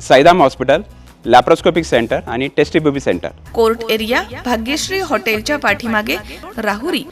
Saidham hospital laparoscopic centre आणि tasty baby centre court area Bhagyashree हॉटेलच्या पाठीमागे राहुरी.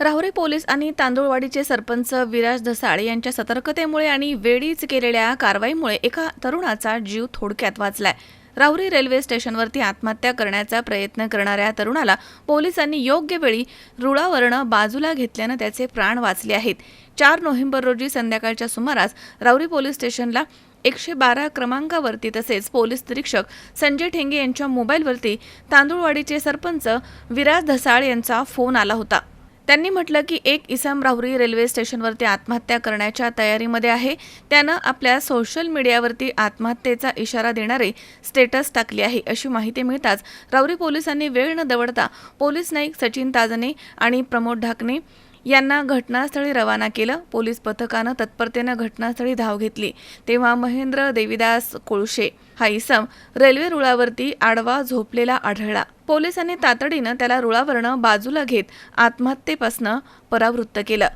राहुरी पोलीस आणि तांदूळवाडीचे सरपंच विराज धसाळ यांच्या सतर्कतेमुळे आणि वेळीच केलेल्या कारवाईमुळे एका तरुणाचा जीव थोडक्यात वाचलाय. राहुरी रेल्वे स्टेशनवरती आत्महत्या करण्याचा प्रयत्न करणाऱ्या तरुणाला पोलिसांनी योग्य वेळी रुळावरनं बाजूला घेतल्यानं त्याचे प्राण वाचले आहेत. चार नोव्हेंबर रोजी संध्याकाळच्या सुमारास राहुरी पोलीस स्टेशनला एकशे बारा क्रमांकावरती तसेच पोलीस निरीक्षक संजय ठेंगे यांच्या मोबाईलवरती तांदूळवाडीचे सरपंच विराज धसाळ यांचा फोन आला होता. त्यांनी म्हटलं की एक इसम राहुरी रेल्वे स्टेशनवरती आत्महत्या करण्याच्या तयारीमध्ये आहे. त्यानं आपल्या सोशल मीडियावरती आत्महत्येचा इशारा देणारे स्टेटस टाकले आहे. अशी माहिती मिळताच राहुरी पोलिसांनी वेळ न दवडता पोलीस नाईक सचिन ताजने आणि प्रमोद ढाकणे यांना घटनास्थळी रवाना केलं. पोलीस पथकानं तत्परतेनं घटनास्थळी धाव घेतली. तेव्हा महेंद्र देवीदास कोळशे हा इसम रेल्वे रुळावरती आडवा झोपलेला आढळला. पोलिसांनी तातडीनं त्याला रुळावरनं बाजूला घेत आत्महत्येपासनं परावृत्त केलं.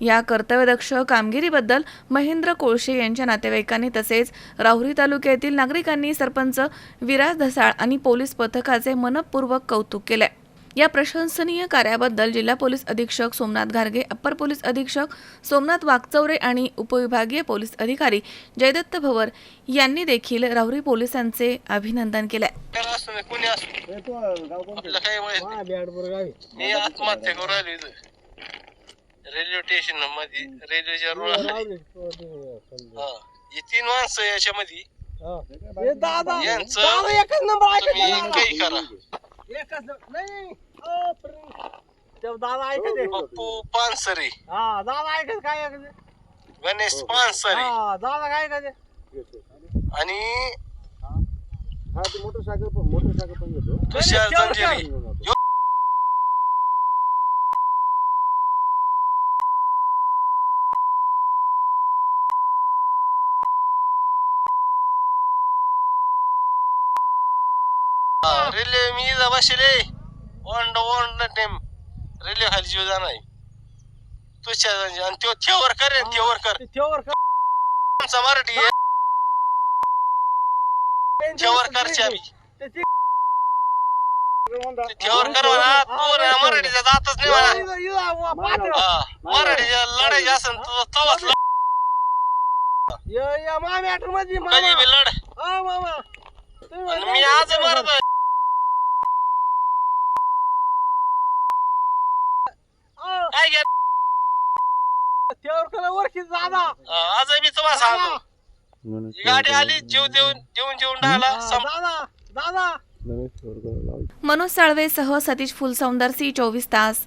या कर्तव्यदक्ष कामगिरीबद्दल महेंद्र कोळशे यांच्या नातेवाईकांनी तसेच राहुरी तालुक्यातील नागरिकांनी सरपंच विराज धसाळ आणि पोलीस पथकाचे मनपूर्वक कौतुक केलंय. या प्रशंसनीय कार्याबद्दल जिल्हा पोलीस अधीक्षक सोमनाथ घारगे अप्पर पोलीस अधीक्षक सोमनाथ वागचौरे आणि उपविभागीय पोलीस अधिकारी जयदत्त भवर यांनी देखील राहुरी पोलिसांचे अभिनंदन केलंय. त्याला असू दे, कोणी असू आपल्याला काही माहीत नाही. आत्महत्या करू राहिलो इथं रेल्वे स्टेशनमध्ये रेल्वेच्या रुळाला हा ही तीन माणसं याच्यामध्ये यांचं तुम्ही काही करा पप्पू पानसरे गणेश पानसरे आणि तुषार जंजिरे. यो- हा, रेल्वे मी इथं बसले वन वन टाइम रेल्वे खाली जीव जाणार तुझ्या आणि तो थेवर करेन थेवर कर. आमचा मराठी आहे. थेवर करची आम्ही थेवर कर म्हणा. तू ना मराठीचा जातच नाही म्हणा. हा, मराठीच्या लढाई असेल तुझं तवाच लढ. कधी बी लढ आणि मी आज मारतोय. काय घ्या आज मी तुम्हाला सांगतो. ही गाडी आली जीव देऊन जेवून जेवून डायला संप मनोज साळवेसह सतीश फुलसौंदर सी चोवीस तास.